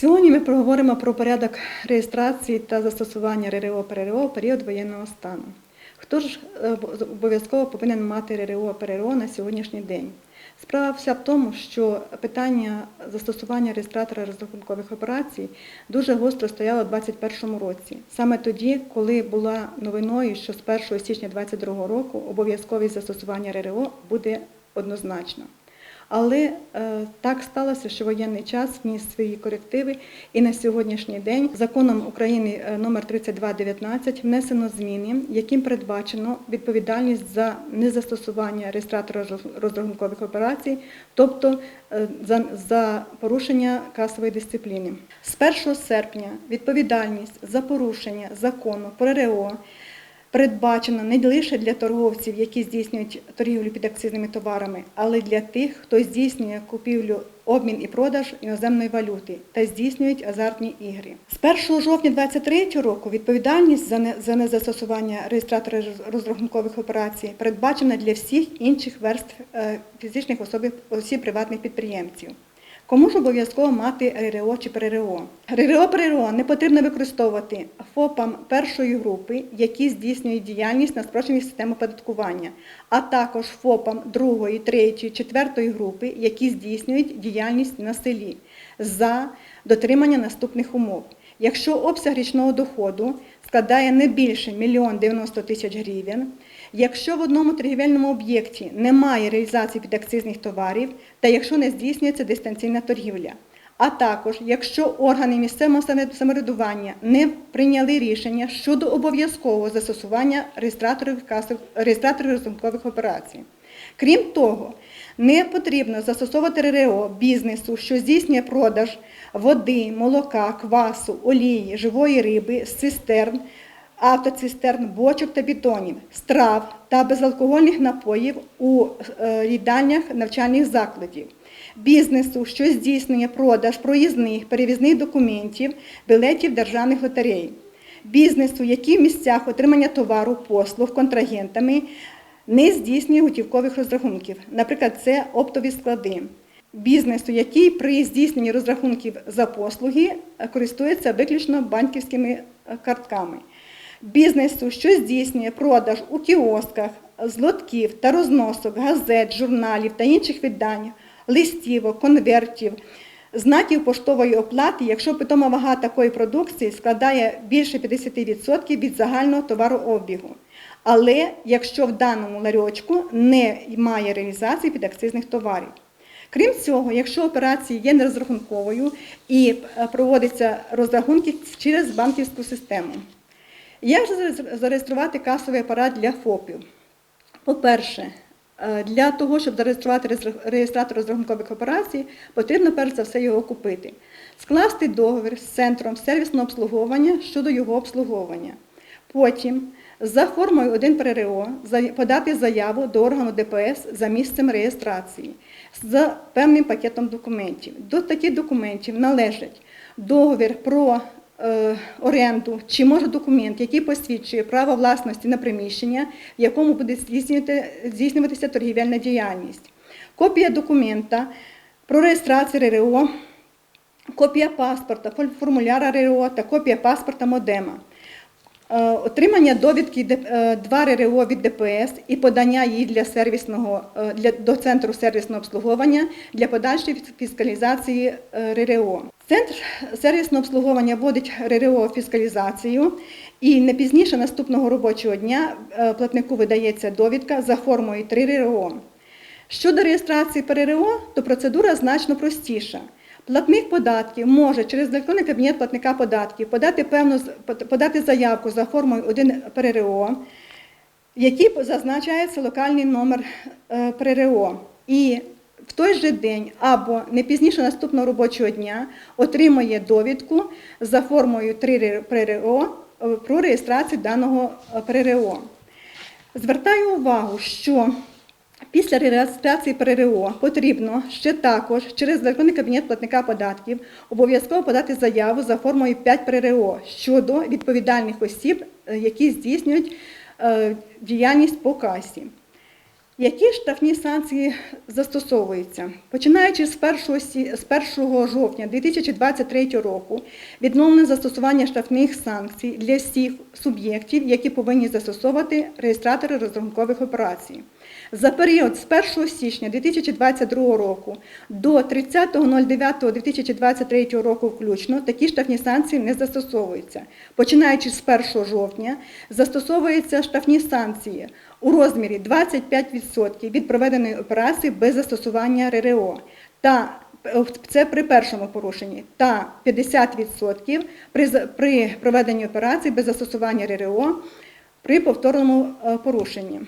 Сьогодні ми проговоримо про порядок реєстрації та застосування РРО ПРРО у період воєнного стану. Хто ж е, обов'язково повинен мати РРО ПРРО на сьогоднішній день? Справа вся в тому, що питання застосування реєстратора розрахункових операцій дуже гостро стояло у 2021 році. Саме тоді, коли була новиною, що з 1 січня 2022 року обов'язковість застосування РРО буде однозначно. Але е, так сталося, що воєнний час вніс свої корективи, і на сьогоднішній день законом України е, номер 3219 внесено зміни, яким передбачено відповідальність за незастосування реєстратора розрахункових операцій, тобто е, за, за порушення касової дисципліни. З 1 серпня відповідальність за порушення закону про РРО передбачено не лише для торговців, які здійснюють торгівлю під акцизними товарами, але й для тих, хто здійснює купівлю, обмін і продаж іноземної валюти та здійснюють азартні ігри. З 1 жовтня 2023 року відповідальність за незастосування реєстратора розрахункових операцій передбачена для всіх інших верств е, фізичних осіб приватних підприємців. Кому ж обов'язково мати РРО чи ПРРО? РРО ПРРО не потрібно використовувати ФОПам першої групи, які здійснюють діяльність на спрощеній системі оподаткування, а також ФОПам другої, третьої, четвертої групи, які здійснюють діяльність на селі за дотримання наступних умов. Якщо обсяг річного доходу складає не більше 1 90 тисяч гривень, якщо в одному торгівельному об'єкті немає реалізації підакцизних товарів та якщо не здійснюється дистанційна торгівля, а також якщо органи місцевого самоврядування не прийняли рішення щодо обов'язкового застосування реєстраторів реєстраторів розрахункових операцій. Крім того, не потрібно застосовувати РРО бізнесу, що здійснює продаж води, молока, квасу, олії, живої риби, з цистерн, автоцистерн, бочок та бетонів, страв та безалкогольних напоїв у е, їдальнях навчальних закладів, бізнесу, що здійснює продаж проїзних перевізних документів, білетів державних лотерей, бізнесу, який в місцях отримання товару, послуг контрагентами не здійснює готівкових розрахунків, наприклад, це оптові склади. Бізнесу, який при здійсненні розрахунків за послуги е, користується виключно банківськими е, картками. Бізнесу, що здійснює продаж у кіосках, з лотків та розносок, газет, журналів та інших видань, листівок, конвертів, знаків поштової оплати, якщо питома вага такої продукції складає більше 50% від загального товарообігу. Але якщо в даному ларьочку немає реалізації підакцизних товарів. Крім цього, якщо операція є нерозрахунковою і е, проводиться розрахунки через банківську систему. Як же зареєструвати касовий апарат для ФОПів? По-перше, е, для того, щоб зареєструвати реєстратор розрахункових операцій, потрібно перш за все його купити, скласти договір з центром сервісного обслуговування щодо його обслуговування. Потім за формою 1 ПРРО подати заяву до органу ДПС за місцем реєстрації з певним пакетом документів. До таких документів належать договір про оренду чи може документ, який посвідчує право власності на приміщення, в якому буде здійснюватися торгівельна діяльність, копія документа про реєстрацію РРО, копія паспорта, формуляра РРО та копія паспорта модема. Е, Отримання довідки е, 2 РРО від ДПС і подання її для сервісного е, для до центру сервісного обслуговування для подальшої фіскалізації РРО. Центр сервісного обслуговування вводить РРО фіскалізацію і не пізніше наступного робочого дня платнику видається довідка за формою 3 РРО. Щодо реєстрації ПРРО, то процедура значно простіша. Платник податків може через електронний кабінет платника податків подати певну подати заявку за формою 1 ПРРО, в якій зазначається локальний номер е, ПРРО. І в той же день або не пізніше наступного робочого дня отримує довідку за формою 3 ПРРО е, про реєстрацію даного е, ПРРО. Звертаю увагу, що після реєстрації ПРРО потрібно ще також через електронний кабінет платника податків обов'язково подати заяву за формою 5 ПРРО щодо відповідальних осіб, е, які здійснюють е, діяльність по касі. Які штрафні санкції застосовуються? Починаючи з 1, з 1 жовтня 2023 року, відновлено застосування штрафних санкцій для всіх суб'єктів, які повинні застосовувати реєстратори розрахункових операцій. За період з 1 січня 2022 року до 30.09.2023 року включно такі штрафні санкції не застосовуються. Починаючи з 1 жовтня, застосовуються штрафні санкції у розмірі 25% від проведеної операції без застосування РРО та е, це при першому порушенні, та 50% при, проведенні операції без застосування РРО при повторному е, порушенні.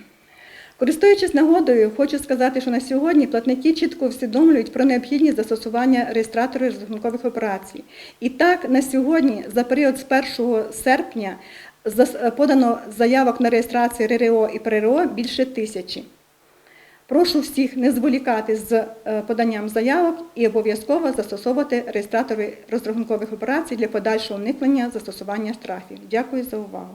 Користуючись нагодою, хочу сказати, що на сьогодні платники чітко усвідомлюють про необхідність застосування реєстраторів розрахункових операцій. І так, на сьогодні, за період з 1 серпня, подано заявок на реєстрацію РРО і ПРРО більше тисячі. Прошу всіх не зволікати з е, поданням заявок і обов'язково застосовувати реєстратори розрахункових операцій для подальшого уникнення застосування штрафів. Дякую за увагу.